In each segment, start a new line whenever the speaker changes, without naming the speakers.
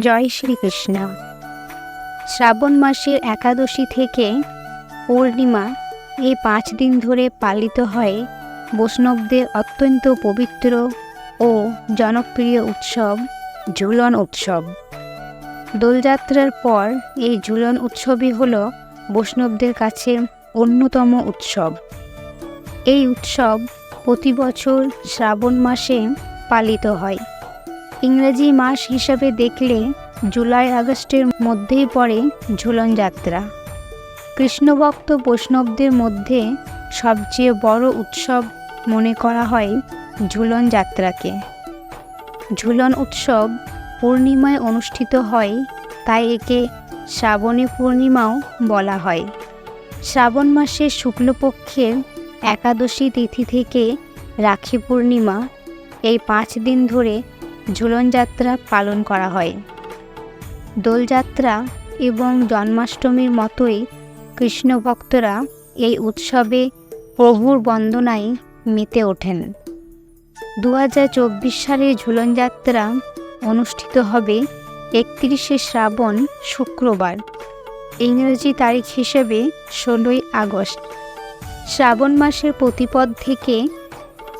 জয় শ্রীকৃষ্ণ। শ্রাবণ মাসের একাদশী থেকে পূর্ণিমা এই পাঁচ দিন ধরে পালিত হয় বৈষ্ণবদের অত্যন্ত পবিত্র ও জনপ্রিয় উৎসব ঝুলন উৎসব। দোলযাত্রার পর এই ঝুলন উৎসবই হল বৈষ্ণবদের কাছে অন্যতম উৎসব। এই উৎসব প্রতি বছর শ্রাবণ মাসে পালিত হয়। ইংরেজি মাস হিসাবে দেখলে জুলাই আগস্টের মধ্যেই পড়ে ঝুলন যাত্রা। কৃষ্ণভক্ত বৈষ্ণবদের মধ্যে সবচেয়ে বড় উৎসব মনে করা হয় ঝুলন যাত্রাকে। ঝুলন উৎসব পূর্ণিমায় অনুষ্ঠিত হয়, তাই একে শ্রাবণী পূর্ণিমাও বলা হয়। শ্রাবণ মাসের শুক্লপক্ষের একাদশী তিথি থেকে রাখি পূর্ণিমা এই পাঁচ দিন ধরে ঝুলন যাত্রা পালন করা হয়। দোলযাত্রা এবং জন্মাষ্টমীর মতোই কৃষ্ণ ভক্তরা এই উৎসবে প্রভুর বন্দনায় মেতে ওঠেন। দু হাজার চব্বিশ সালের ঝুলন যাত্রা অনুষ্ঠিত হবে একত্রিশে শ্রাবণ শুক্রবার, ইংরেজি তারিখ হিসেবে ষোলোই আগস্ট। শ্রাবণ মাসের প্রতিপদ থেকে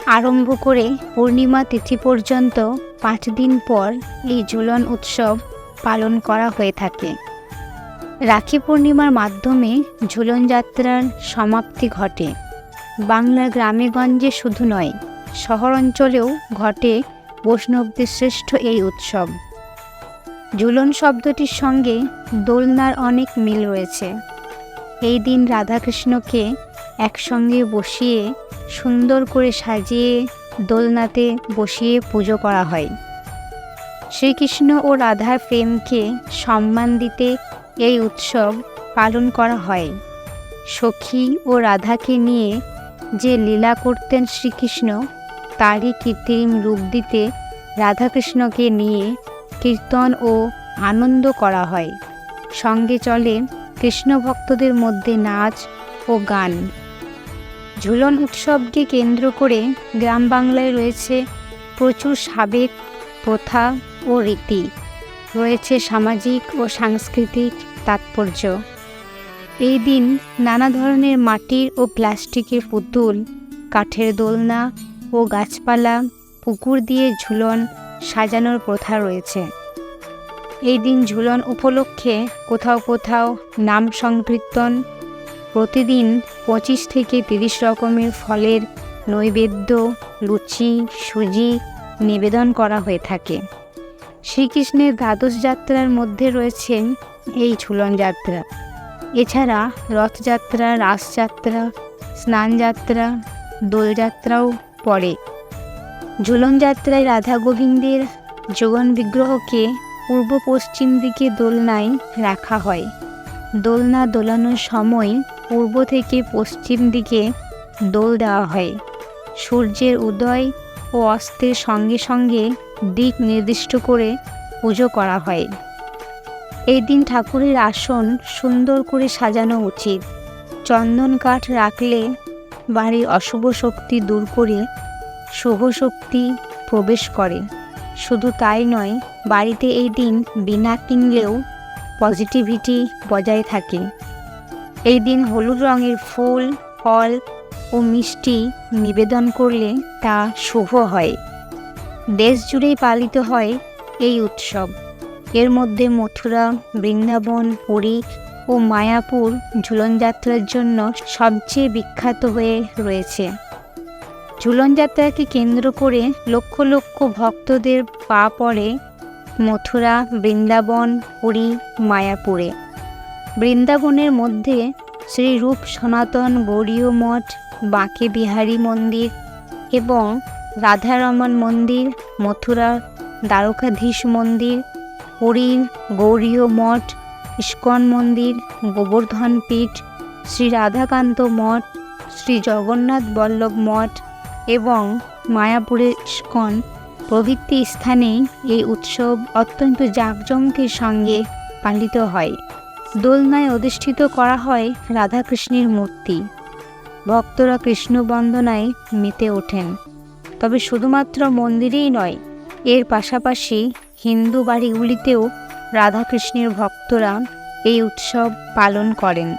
আরম্ভ করে পূর্ণিমা তিথি পর্যন্ত পাঁচ দিন পর এই ঝুলন উৎসব পালন করা হয়ে থাকে। রাখি পূর্ণিমার মাধ্যমে ঝুলন যাত্রার সমাপ্তি ঘটে। বাংলার গ্রামে গঞ্জে শুধু নয়, শহর অঞ্চলেও ঘটে বৈষ্ণবদের শ্রেষ্ঠ এই উৎসব। ঝুলন শব্দটির সঙ্গে দোলনার অনেক মিল রয়েছে। এই দিন রাধাকৃষ্ণকে একসঙ্গে বসিয়ে সুন্দর করে সাজিয়ে দোলনাতে বসিয়ে পুজো করা হয়। শ্রীকৃষ্ণ ও রাধার প্রেমকে সম্মান দিতে এই উৎসব পালন করা হয়। সখী ও রাধাকে নিয়ে যে লীলা করতেন শ্রীকৃষ্ণ, তারই কৃত্রিম রূপ দিতে রাধাকৃষ্ণকে নিয়ে কীর্তন ও আনন্দ করা হয়। সঙ্গে চলে কৃষ্ণ ভক্তদের মধ্যে নাচ ও গান। ঝুলন উৎসবকে কেন্দ্র করে গ্রাম বাংলায় রয়েছে প্রচুর সাবেক প্রথা ও রীতি। রয়েছে সামাজিক ও সাংস্কৃতিক তাৎপর্য। এই দিন নানা ধরনের মাটির ও প্লাস্টিকের পুতুল, কাঠের দোলনা ও গাছপালা, পুকুর দিয়ে ঝুলন সাজানোর প্রথা রয়েছে। এই দিন ঝুলন উপলক্ষে কোথাও কোথাও নাম সংকীর্তন প্রতিদিন পঁচিশ থেকে তিরিশ রকমের ফলের নৈবেদ্য, লুচি, সুজি নিবেদন করা হয়ে থাকে। শ্রীকৃষ্ণের দ্বাদশ যাত্রার মধ্যে রয়েছে এই ঝুলন যাত্রা। এছাড়া রথযাত্রা, রাসযাত্রা, স্নানযাত্রা, দোলযাত্রাও পড়ে। ঝুলন যাত্রায় রাধা গোবিন্দের যোগন বিগ্রহকে পূর্ব পশ্চিম দিকে দোলনায় রাখা হয়। দোলনা দোলানোর সময় পূর্ব থেকে পশ্চিম দিকে দোল দেওয়া হয়। সূর্যের উদয় ও অস্তের সঙ্গে সঙ্গে দিক নির্দিষ্ট করে পুজো করা হয়। এই দিন ঠাকুরের আসন সুন্দর করে সাজানো উচিত। চন্দন কাঠ রাখলে বাড়ির অশুভ শক্তি দূর করে শুভ শক্তি প্রবেশ করে। শুধু তাই নয়, বাড়িতে এই দিন বিনা কিনলেও পজিটিভিটি বজায় থাকে। এই দিন হলুদ রঙের ফুল, ফল ও মিষ্টি নিবেদন করলে তা শুভ হয়। দেশ জুড়েই পালিত হয় এই উৎসব। এর মধ্যে মথুরা, বৃন্দাবন, পুরী ও মায়াপুর ঝুলনযাত্রার জন্য সবচেয়ে বিখ্যাত হয়ে রয়েছে। ঝুলনযাত্রাকে কেন্দ্র করে লক্ষ লক্ষ ভক্তদের পা পড়ে মথুরা, বৃন্দাবন, পুরী, মায়াপুরে। বৃন্দাবনের মধ্যে শ্রীরূপ সনাতন গৌরীয় মঠ, বাঁকে বিহারী মন্দির এবং রাধারমন মন্দির, মথুরা দ্বারকাধীশ মন্দির, পুরীর গৌরীয় মঠ, ইস্কন মন্দির, গোবর্ধন পীঠ, শ্রী রাধাকান্ত মঠ, শ্রী জগন্নাথ বল্লভ মঠ এবং মায়াপুরের ইস্কন প্রভৃতি স্থানে এই উৎসব অত্যন্ত জাঁকজমকের সঙ্গে পালিত হয়। দোলনায় অধিষ্ঠিত করা হয় রাধাকৃষ্ণের মূর্তি। ভক্তরা কৃষ্ণ বন্দনায় মেতে ওঠেন। তবে শুধুমাত্র মন্দিরেই নয়, এর পাশাপাশি হিন্দু বাড়িগুলিতেও রাধাকৃষ্ণের ভক্তরা এই উৎসব পালন করেন।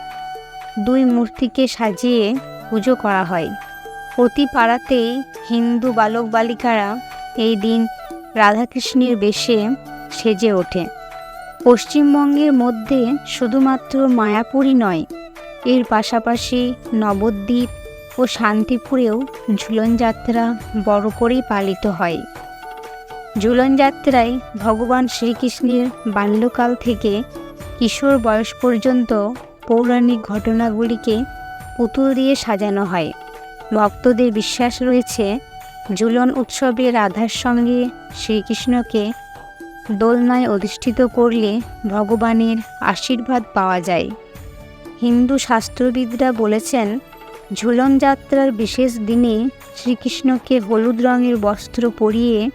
দুই মূর্তিকে সাজিয়ে পুজো করা হয়। প্রতি পাড়াতেই হিন্দু বালক বালিকারা এই দিন রাধাকৃষ্ণের বেশে সেজে ওঠে। পশ্চিমবঙ্গের মধ্যে শুধুমাত্র মায়াপুরই নয়, এর পাশাপাশি নবদ্বীপ ও শান্তিপুরেও ঝুলন যাত্রা বড় করেই পালিত হয়। ঝুলন যাত্রায় ভগবান শ্রীকৃষ্ণের বাল্যকাল থেকে কিশোর বয়স পর্যন্ত পৌরাণিক ঘটনাগুলিকে পুতুল দিয়ে সাজানো হয়। ভক্তদের বিশ্বাস রয়েছে ঝুলন উৎসবে রাধার সঙ্গে শ্রীকৃষ্ণকে দোলনায় অধিষ্ঠিত করলে ভগবানের আশীর্বাদ পাওয়া যায়। হিন্দু শাস্ত্রবিদরা বলেছেন, ঝুলন যাত্রার বিশেষ দিনে শ্রীকৃষ্ণকে হলুদ রঙের বস্ত্র পরিয়ে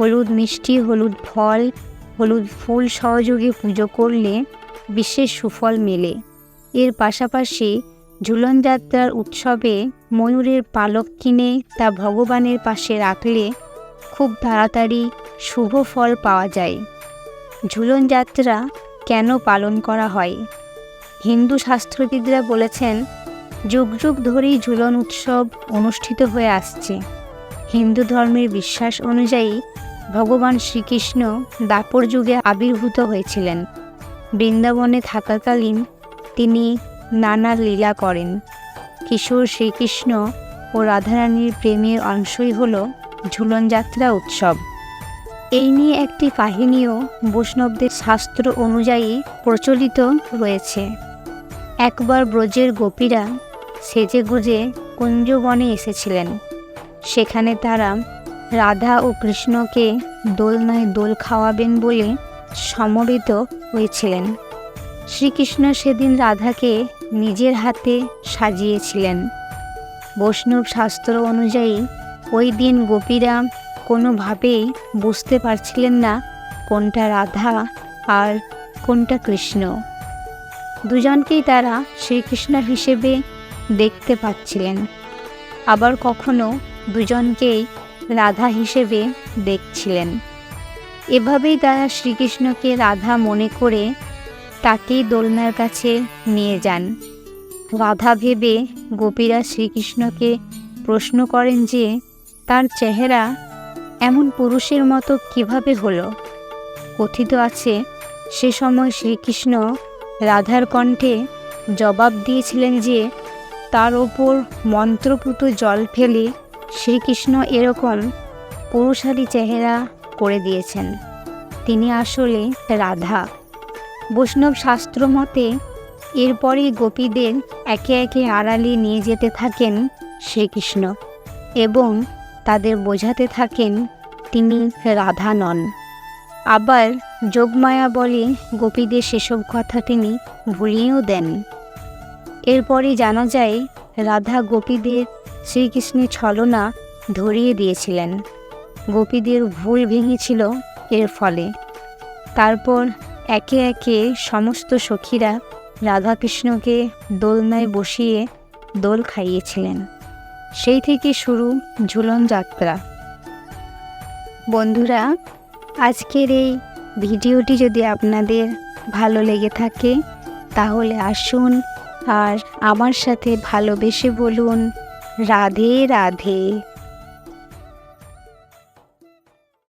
হলুদ মিষ্টি, হলুদ ফল, হলুদ ফুল সহযোগে পুজো করলে বিশেষ সুফল মেলে। এর পাশাপাশি ঝুলন যাত্রার উৎসবে ময়ূরের পালক কিনে তা ভগবানের পাশে রাখলে খুব তাড়াতাড়ি শুভ ফল পাওয়া যায়। ঝুলন যাত্রা কেন পালন করা হয়? হিন্দু শাস্ত্রবিদরা বলেছেন, যুগ যুগ ধরেই ঝুলন উৎসব অনুষ্ঠিত হয়ে আসছে। হিন্দু ধর্মের বিশ্বাস অনুযায়ী ভগবান শ্রীকৃষ্ণ দাপর যুগে আবির্ভূত হয়েছিলেন। বৃন্দাবনে থাকাকালীন তিনি নানা লীলা করেন। কিশোর শ্রীকৃষ্ণ ও রাধারানীর প্রেমের অংশই হল ঝুলন যাত্রা উৎসব। এই নিয়ে একটি কাহিনীও বৈষ্ণবদের শাস্ত্র অনুযায়ী প্রচলিত রয়েছে। একবার ব্রজের গোপীরা সেজে গুজে কুঞ্জবনে এসেছিলেন। সেখানে তারা রাধা ও কৃষ্ণকে দোলনায় দোল খাওয়াবেন বলে সমবেত হয়েছিলেন। শ্রীকৃষ্ণ সেদিন রাধাকে নিজের হাতে সাজিয়েছিলেন। বৈষ্ণব শাস্ত্র অনুযায়ী ওই দিন গোপীরা কোনোভাবেই বুঝতে পারছিলেন না কোনটা রাধা আর কোনটা কৃষ্ণ। দুজনকেই তারা শ্রীকৃষ্ণ হিসেবে দেখতে পাচ্ছিলেন। আবার কখনো দুজনকেই রাধা হিসেবে দেখছিলেন। এভাবেই তারা শ্রীকৃষ্ণকে রাধা মনে করে তাকেই দোলনার কাছে নিয়ে যান। রাধা ভেবে গোপীরা শ্রীকৃষ্ণকে প্রশ্ন করেন যে, তার চেহারা এমন পুরুষের মতো কীভাবে হলো? কথিত আছে, সে সময় শ্রীকৃষ্ণ রাধার কণ্ঠে জবাব দিয়েছিলেন যে, তার ওপর মন্ত্রপুত জল ফেলে শ্রীকৃষ্ণ এরকম পুরুষালী চেহারা করে দিয়েছেন। তিনি আসলে রাধা। বৈষ্ণব শাস্ত্র মতে, এরপরই গোপীদের একে একে আড়ালে নিয়ে যেতে থাকেন শ্রীকৃষ্ণ এবং তাদের বোঝাতে থাকেন তিনি রাধা নন। আবার যোগমায়া বলে গোপীদের সেসব কথা তিনি ভুলিয়েও দেন। এরপরই জানা যায়, রাধা গোপীদের শ্রীকৃষ্ণের ছলনা ধরিয়ে দিয়েছিলেন। গোপীদের ভুল ভেঙেছিল এর ফলে। তারপর একে একে সমস্ত সখীরা রাধাকৃষ্ণকে দোলনায় বসিয়ে দোল খাইয়েছিলেন। সেই থেকে শুরু ঝুলন যাত্রা। বন্ধুরা, আজকের এই ভিডিওটি যদি আপনাদের ভালো লেগে থাকে, তাহলে আসুন আর আমার সাথে ভালোবেসে বলুন, রাধে রাধে।